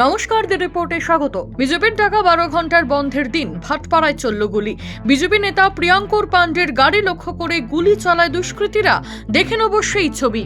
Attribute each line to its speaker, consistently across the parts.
Speaker 1: নমস্কার দি রিপোর্টে স্বাগত। বিজেপির ডাকা বারো ঘণ্টার বন্ধের দিন, ভাটপাড়ায় চলল গুলি। বিজেপি নেতা প্রিয়াঙ্কুর পাণ্ডের গাড়ি লক্ষ্য করে গুলি চালায় দুষ্কৃতীরা। দেখেন অবশ্যই ছবি।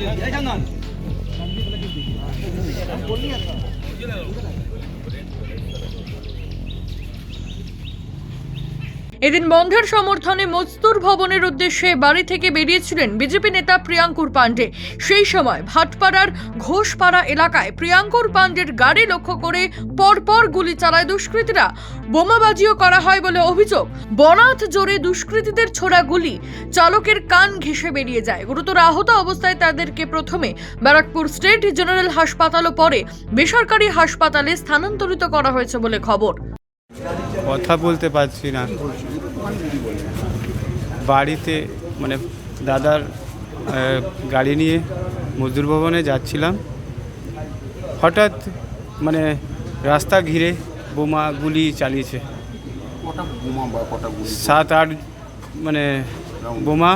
Speaker 2: জানান।
Speaker 1: এদিন বন্ধের সমর্থনে মজদুর ভবনের উদ্দেশ্যে বাড়ি থেকে বেরিয়েছিলেন বিজেপি নেতা প্রিয়াঙ্কুর পাণ্ডে সেই সময় ভাটপাড়ার ঘোষপাড়া এলাকায় প্রিয়াঙ্কুর পাণ্ডের গাড়ি লক্ষ্য করে পরপর গুলি চালায় দুষ্কৃতীরা। বোমাবাজিও করা হয় বলে অভিযোগ। বনাথ জোরে দুষ্কৃতীদের ছোড়া গুলি চালকের কান ঘেঁষে বেরিয়ে যায়। গুরুতর আহত অবস্থায় তাদেরকে প্রথমে ব্যারাকপুর স্টেট জেনারেল হাসপাতাল ও পরে বেসরকারি হাসপাতালে স্থানান্তরিত করা হয়েছে বলে খবর।
Speaker 3: কথা বলতে পারছি না। বাড়িতে মানে দাদার গাড়ি নিয়ে মজদুর ভবনে যাচ্ছিলাম। হঠাৎ মানে রাস্তা ঘিরে বোমা গুলি চালিয়েছে। সাত আট মানে বোমা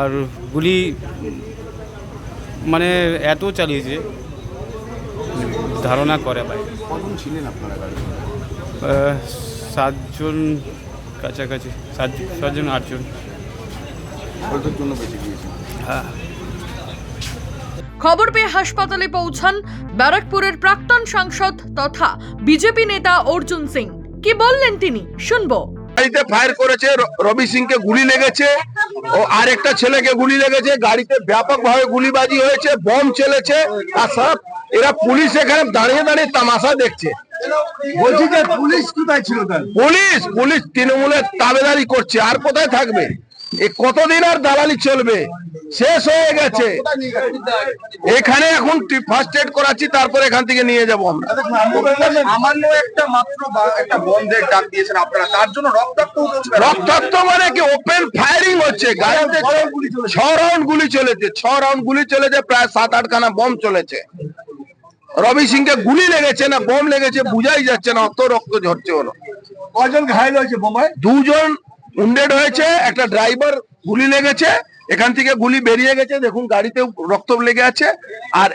Speaker 3: আর গুলি মানে এত চালিয়েছে ধারণা করে ভাই।
Speaker 4: ছিলেন আপনারা
Speaker 3: সাতজন কাছাকাছি সাত সাতজন আটজন।
Speaker 4: অল্পের জন্য বেঁচে গিয়েছেন
Speaker 3: হ্যাঁ।
Speaker 1: খবর পেয়ে হাসপাতালে পৌঁছান ব্যারাকপুরের প্রাক্তন সাংসদ তথা বিজেপি নেতা অর্জুন সিং। কি বললেন তিনি? শুনব।
Speaker 5: গাড়িতে ফায়ার করেছে রবি সিংকে গুলি লেগেছে ও আরেকটা ছেলেকে গুলি লেগেছে গাড়িতে ব্যাপকভাবে গুলিবাজি হয়েছে বম চলেছে আর সব এরা পুলিশ এখানে দাঁড়িয়ে দাঁড়িয়ে তামাশা দেখছে। বলছি যে পুলিশ কোথায় ছিল পুলিশ পুলিশ তৃণমূলের তাবেদারি করছে আর কোথায় থাকবে? এ কতদিন আর দালালি চলবে? শেষ হয়ে গেছে। এখানে এখন ফার্স্ট এড করাচ্ছি তারপর এখান থেকে নিয়ে যাব আমরা।
Speaker 4: সামান্য একটা মাত্র একটা বন্ধের ডাক দিয়েছেন আপনারা তার জন্য রক্তাক্ত
Speaker 5: রক্তাক্ত মানে কি ওপেন ফায়ারিং হচ্ছে গাড়িতে ছ রাউন্ড গুলি চলেছে ছ রাউন্ড গুলি চলেছে প্রায় সাত আট খানা বম চলেছে। রবি সিংকে গুলি লেগেছে না বোম লেগেছে বুঝাই যাচ্ছে না অত রক্ত ঝরছে হলো
Speaker 4: কজন ঘায়ল হয়েছে বোমায়?
Speaker 5: দুজন উন্ডেড হয়েছে একটা ড্রাইভার গুলি লেগেছে এখান থেকে গুলি বেরিয়ে গেছে দেখুন গাড়িতেও রক্ত লেগে আছে আর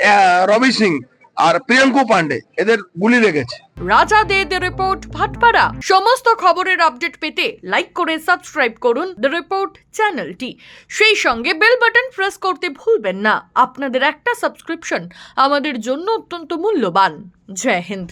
Speaker 5: রবি সিং আর প্রিয়াঙ্কু পান্ডে, এদের গুলি লেগেছে।
Speaker 1: রাজা দে দ্য রিপোর্ট, ভাটপাড়া। সমস্ত খবরের আপডেট পেতে লাইক করে সাবস্ক্রাইব করুন দ্য রিপোর্ট চ্যানেলটি। সেই সঙ্গে বেল বাটন প্রেস করতে ভুলবেন না। আপনাদের একটা সাবস্ক্রিপশন আমাদের জন্য অত্যন্ত মূল্যবান। জয় হিন্দ।